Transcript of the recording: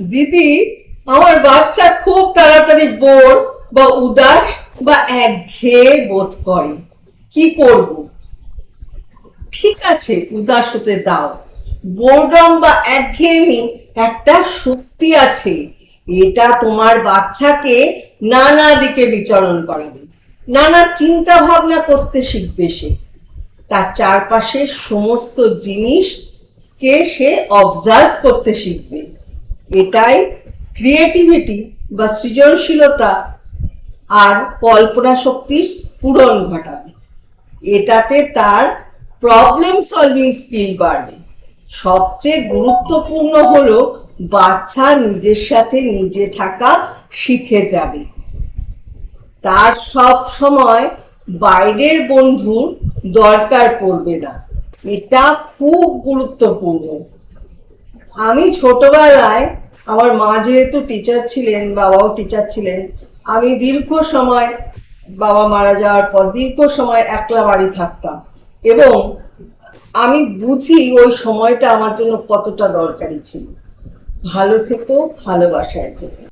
দিদি, আমার বাচ্চা খুব তাড়াতাড়ি বোর বা উদাস বা একঘেয়ে বোধ করে। কি করব? ঠিক আছে, উদাস হতে দাও। বোরডম বা একঘেয়েমি একটা শক্তি আছে। এটা তোমার বাচ্চাকে নানা দিকে বিচরণ করাবে। নানা চিন্তা ভাবনা করতে শিখবে সে। তার চারপাশের সমস্ত জিনিসকে সে অবজার্ভ করতে শিখবে। এটাই ক্রিয়েটিভিটি বা সৃজনশীলতা আর কল্পনা শক্তির পূরণ ঘটাবে। এটাতে তার প্রবলেম সলভিং স্কিল বাড়বে। সবচেয়ে গুরুত্বপূর্ণ হলো বাচ্চা নিজের সাথে নিজে থাকা শিখে যাবে। তার সব সময় বাইরের বন্ধুর দরকার পড়বে না। এটা খুব গুরুত্বপূর্ণ। আমি ছোটবেলায় আমার মা যেহেতু টিচার ছিলেন, বাবাও টিচার ছিলেন, আমি দীর্ঘ সময় বাবা মারা যাওয়ার পর দীর্ঘ সময় একলা বাড়ি থাকতাম। এবং আমি বুঝি ওই সময়টা আমার জন্য কতটা দরকারি ছিল। ভালো থেকো, ভালোবাসায় থেকো।